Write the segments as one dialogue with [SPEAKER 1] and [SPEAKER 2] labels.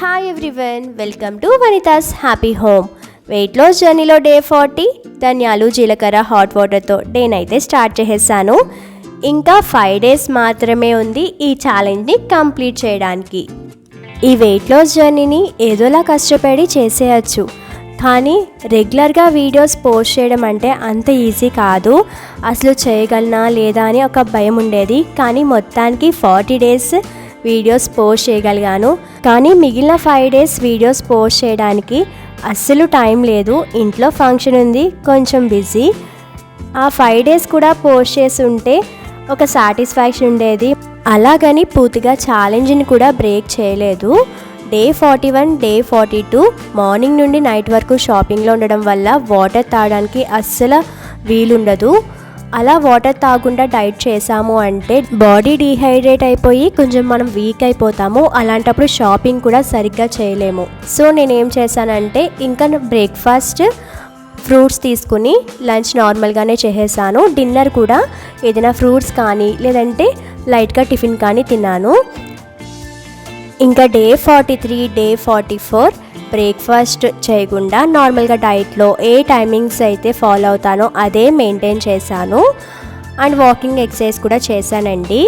[SPEAKER 1] Hi everyone welcome to Vanitha's happy home weight loss జర్నీలో day forty ధనియాలు జీలకర్ర hot వాటర్తో డేనైతే స్టార్ట్ చేసేసాను. ఇంకా ఫైవ్ డేస్ మాత్రమే ఉంది ఈ ఛాలెంజ్ని కంప్లీట్ చేయడానికి. ఈ వెయిట్ లాస్ జర్నీని ఏదోలా కష్టపడి చేసేయచ్చు. కానీ రెగ్యులర్గా వీడియోస్ పోస్ట్ చేయడం అంటే అంత ఈజీ కాదు. అసలు చేయగలనా లేదా అని ఒక భయం ఉండేది. కానీ మొత్తానికి ఫార్టీ డేస్ వీడియోస్ పోస్ట్ చేయగలిగాను. కానీ మిగిలిన ఫైవ్ డేస్ వీడియోస్ పోస్ట్ చేయడానికి అస్సలు టైం లేదు. ఇంట్లో ఫంక్షన్ ఉంది కొంచెం బిజీ ఆ ఫైవ్ డేస్ కూడా పోస్ట్ చేసి ఉంటే ఒక సాటిస్ఫాక్షన్ ఉండేది. అలాగని పూర్తిగా ఛాలెంజ్ని కూడా బ్రేక్ చేయలేదు. Day forty one day forty two morning నుండి నైట్ వరకు షాపింగ్లో ఉండడం వల్ల వాటర్ తాగడానికి అస్సలు వీలుండదు. అలా వాటర్ తాగకుండా డైట్ చేసాము అంటే బాడీ డీహైడ్రేట్ అయిపోయి కొంచెం మనం వీక్ అయిపోతాము. అలాంటప్పుడు షాపింగ్ కూడా సరిగ్గా చేయలేము. సో నేనేం చేశానంటే ఇంకా బ్రేక్ఫాస్ట్ ఫ్రూట్స్ తీసుకుని లంచ్ నార్మల్గానే చేసేసాను. డిన్నర్ కూడా ఏదైనా ఫ్రూట్స్ కానీ లేదంటే లైట్గా టిఫిన్ కానీ తిన్నాను. ఇంకా day forty three day forty four breakfast చేయకుండా నార్మల్గా డైట్లో ఏ టైమింగ్స్ అయితే ఫాలో అవుతానో అదే మెయింటైన్ చేశాను. అండ్ వాకింగ్ ఎక్సర్సైజ్ కూడా చేశానండి.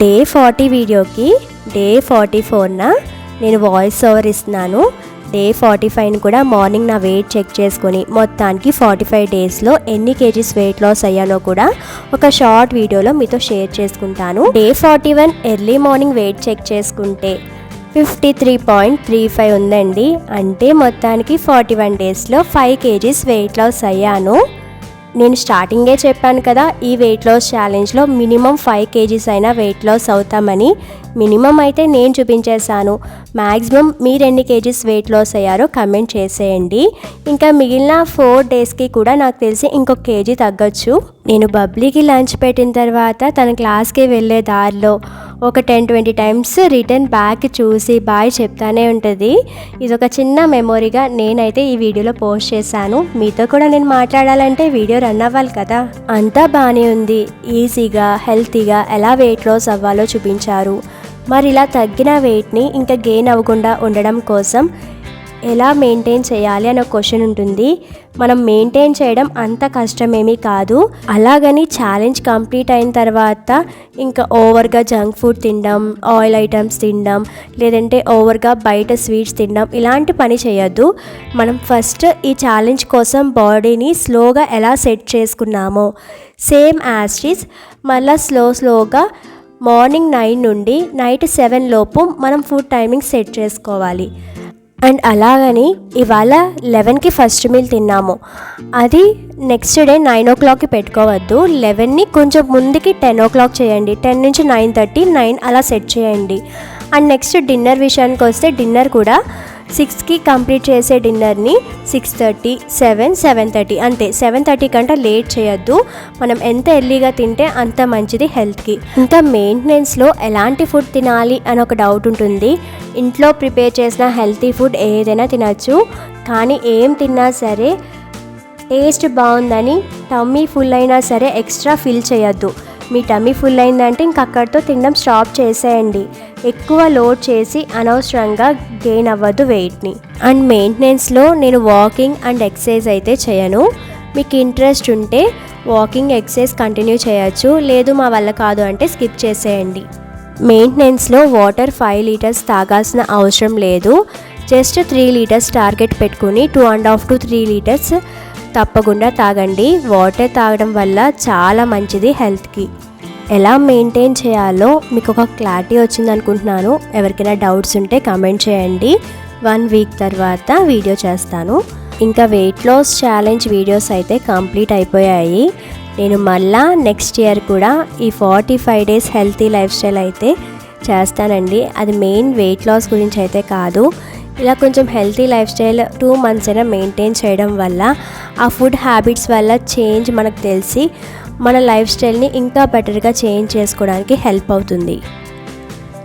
[SPEAKER 1] డే ఫార్టీ వీడియోకి డే ఫార్టీ ఫోర్న నేను వాయిస్ ఓవర్ ఇస్తున్నాను. డే ఫార్టీ ఫైవ్ని కూడా మార్నింగ్ నా వెయిట్ చెక్ చేసుకొని మొత్తానికి ఫార్టీ ఫైవ్ డేస్లో ఎన్ని కేజీస్ వెయిట్ లాస్ అయ్యానో కూడా ఒక షార్ట్ వీడియోలో మీతో షేర్ చేసుకుంటాను. Day forty one early morning weight check చేసుకుంటే fifty three point three five ఉందండి. అంటే మొత్తానికి ఫార్టీ వన్ డేస్లో ఫైవ్ కేజీస్ వెయిట్ లాస్ అయ్యాను. నేను స్టార్టింగే చెప్పాను కదా ఈ వెయిట్ లాస్ ఛాలెంజ్లో మినిమం ఫైవ్ కేజీస్ అయినా వెయిట్ లాస్ అవుతామని. మినిమం అయితే నేను చూపించేశాను. మ్యాక్సిమం మీరు ఎన్ని కేజీస్ వెయిట్ లాస్ అయ్యారో కమెంట్ చేసేయండి. ఇంకా మిగిలిన ఫోర్ డేస్కి కూడా నాకు తెలిసి ఇంకొక కేజీ తగ్గొచ్చు. నేను బబ్లీకి లంచ్ పెట్టిన తర్వాత తన క్లాస్కి వెళ్ళే దారిలో ఒక ten twenty times return back చూసి బాయ్ చెప్తానే ఉంటుంది. ఇది ఒక చిన్న మెమొరీగా నేనైతే ఈ వీడియోలో పోస్ట్ చేశాను. మీతో కూడా నేను మాట్లాడాలంటే వీడియో రన్ అవ్వాలి కదా. అంతా బాగానే ఉంది. ఈజీగా హెల్తీగా ఎలా వెయిట్ లాస్ అవ్వాలో చూపించారు. మరి ఇలా తగ్గిన వెయిట్ని ఇంకా గెయిన్ అవ్వకుండా ఉండడం కోసం ఎలా మెయింటైన్ చేయాలి అనే క్వశ్చన్ ఉంటుంది. మనం మెయింటైన్ చేయడం అంత కష్టమేమీ కాదు. అలాగని ఛాలెంజ్ కంప్లీట్ అయిన తర్వాత ఇంకా ఓవర్గా జంక్ ఫుడ్ తినడం ఆయిల్ ఐటమ్స్ తినడం లేదంటే ఓవర్గా బయట స్వీట్స్ తినడం ఇలాంటి పని చేయొద్దు. మనం ఫస్ట్ ఈ ఛాలెంజ్ కోసం బాడీని స్లోగా ఎలా సెట్ చేసుకున్నామో సేమ్ యాస్టీస్ మళ్ళీ స్లో స్లోగా మార్నింగ్ నైన్ నుండి నైట్ సెవెన్ లోపు మనం ఫుడ్ టైమింగ్ సెట్ చేసుకోవాలి. అండ్ అలాగని ఇవాళ లెవెన్కి ఫస్ట్ మీల్ తిన్నాము. అది నెక్స్ట్ డే నైన్ ఓ క్లాక్కి పెట్టుకోవద్దు. లెవెన్ని కొంచెం ముందుకి టెన్ ఓ క్లాక్ చేయండి. టెన్ నుంచి నైన్ థర్టీ నైన్ అలా సెట్ చేయండి. అండ్ నెక్స్ట్ డిన్నర్ విషయానికి వస్తే డిన్నర్ కూడా సిక్స్కి కంప్లీట్ చేసే డిన్నర్ని six thirty seven seven thirty అంతే. సెవెన్ థర్టీ కంటే లేట్ చేయొద్దు. మనం ఎంత ఎర్లీగా తింటే అంత మంచిది హెల్త్కి. ఇంకా మెయింటెనెన్స్లో ఎలాంటి ఫుడ్ తినాలి అని ఒక డౌట్ ఉంటుంది. ఇంట్లో ప్రిపేర్ చేసిన హెల్తీ ఫుడ్ ఏదైనా తినచ్చు. కానీ ఏం తిన్నా సరే టేస్ట్ బాగుందని టమ్మీ ఫుల్ అయినా సరే ఎక్స్ట్రా ఫిల్ చేయొద్దు. మీ టమ్మీ ఫుల్ అయిందంటే ఇంక అక్కడితో తినడం స్టాప్ చేసేయండి. ఎక్కువ లోడ్ చేసి అనవసరంగా గెయిన్ అవ్వద్దు వెయిట్ని. అండ్ మెయింటెనెన్స్లో నేను వాకింగ్ అండ్ ఎక్సర్సైజ్ అయితే చేయను. మీకు ఇంట్రెస్ట్ ఉంటే వాకింగ్ ఎక్సర్సైజ్ కంటిన్యూ చేయొచ్చు. లేదు మా వల్ల కాదు అంటే స్కిప్ చేసేయండి. మెయింటెనెన్స్లో వాటర్ ఫైవ్ లీటర్స్ తాగాల్సిన అవసరం లేదు. జస్ట్ త్రీ లీటర్స్ టార్గెట్ పెట్టుకుని two and half to three litres తప్పకుండా తాగండి. వాటర్ తాగడం వల్ల చాలా మంచిది హెల్త్కి. ఎలా మెయింటైన్ చేయాలో మీకు ఒక క్లారిటీ వచ్చింది అనుకుంటున్నాను. ఎవరికైనా డౌట్స్ ఉంటే కమెంట్ చేయండి. వన్ వీక్ తర్వాత వీడియో చేస్తాను. ఇంకా వెయిట్ లాస్ ఛాలెంజ్ వీడియోస్ అయితే కంప్లీట్ అయిపోయాయి. నేను మళ్ళా నెక్స్ట్ ఇయర్ కూడా ఈ forty five days healthy lifestyle అయితే చేస్తానండి. అది మెయిన్ వెయిట్ లాస్ గురించి అయితే కాదు. ఇలా కొంచెం healthy lifestyle two months అయినా మెయింటైన్ చేయడం వల్ల ఆ ఫుడ్ హ్యాబిట్స్ వల్ల చేంజ్ మనకు తెలిసి మన లైఫ్ స్టైల్ని ఇంకా బెటర్గా చేంజ్ చేసుకోవడానికి హెల్ప్ అవుతుంది.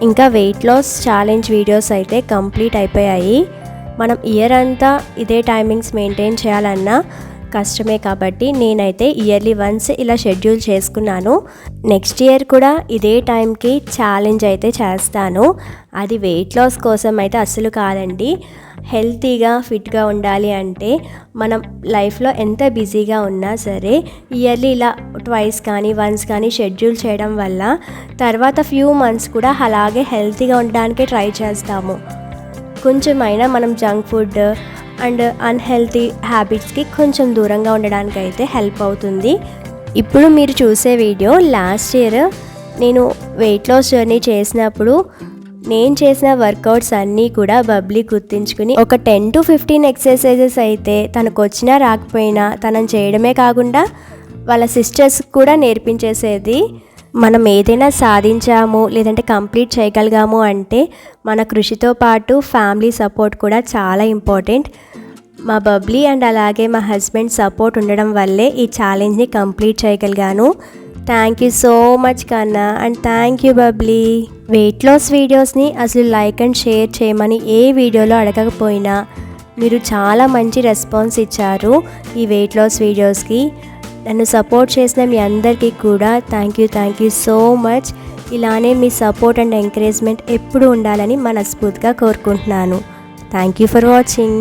[SPEAKER 1] ఇంకా వెయిట్ లాస్ ఛాలెంజ్ వీడియోస్ అయితే కంప్లీట్ అయిపోయాయి. మనం ఇయర్ అంతా ఇదే టైమింగ్స్ మెయింటైన్ చేయాలన్నా కష్టమే కాబట్టి నేనైతే ఇయర్లీ వన్స్ ఇలా షెడ్యూల్ చేసుకున్నాను. నెక్స్ట్ ఇయర్ కూడా ఇదే టైంకి ఛాలెంజ్ అయితే చేస్తాను. అది వెయిట్ లాస్ కోసం అయితే అస్సలు కాదండి. హెల్తీగా ఫిట్గా ఉండాలి అంటే మనం లైఫ్లో ఎంత బిజీగా ఉన్నా సరే ఇయర్లీ ఇలా ట్వైస్ కానీ వన్స్ కానీ షెడ్యూల్ చేయడం వల్ల తర్వాత ఫ్యూ మంత్స్ కూడా అలాగే హెల్తీగా ఉండడానికి ట్రై చేస్తాము. కొంచెమైనా మనం జంక్ ఫుడ్ అండ్ అన్హెల్తీ హ్యాబిట్స్కి కొంచెం దూరంగా ఉండడానికి అయితే హెల్ప్ అవుతుంది. ఇప్పుడు మీరు చూసే వీడియో లాస్ట్ ఇయర్ నేను వెయిట్ లాస్ జర్నీ చేసినప్పుడు నేను చేసిన వర్కౌట్స్ అన్నీ కూడా బబ్లీ గుర్తించుకుని ఒక టెన్ టు ఫిఫ్టీన్ ఎక్సర్సైజెస్ అయితే తనకు వచ్చినా రాకపోయినా తనని చేయడమే కాకుండా వాళ్ళ సిస్టర్స్ కూడా నేర్పించేసేది. మనం ఏదైనా సాధించాము లేదంటే కంప్లీట్ చేయగలిగాము అంటే మన కృషితో పాటు ఫ్యామిలీ సపోర్ట్ కూడా చాలా ఇంపార్టెంట్. మా బబ్లీ అండ్ అలాగే మా హస్బెండ్ సపోర్ట్ ఉండడం వల్లే ఈ ఛాలెంజ్ని కంప్లీట్ చేయగలిగాను. Thank you so much Kanna and thank you Bubbly. Weight loss వీడియోస్ని అసలు లైక్ అండ్ షేర్ చేయమని ఏ వీడియోలో అడగకపోయినా మీరు చాలా మంచి రెస్పాన్స్ ఇచ్చారు ఈ వెయిట్ లాస్ వీడియోస్కి. నన్ను సపోర్ట్ చేసిన మీ అందరికీ కూడా thank you thank you so much ఇలానే మీ సపోర్ట్ అండ్ ఎంకరేజ్మెంట్ ఎప్పుడు ఉండాలని మనస్ఫూర్తిగా కోరుకుంటున్నాను. Thank you for watching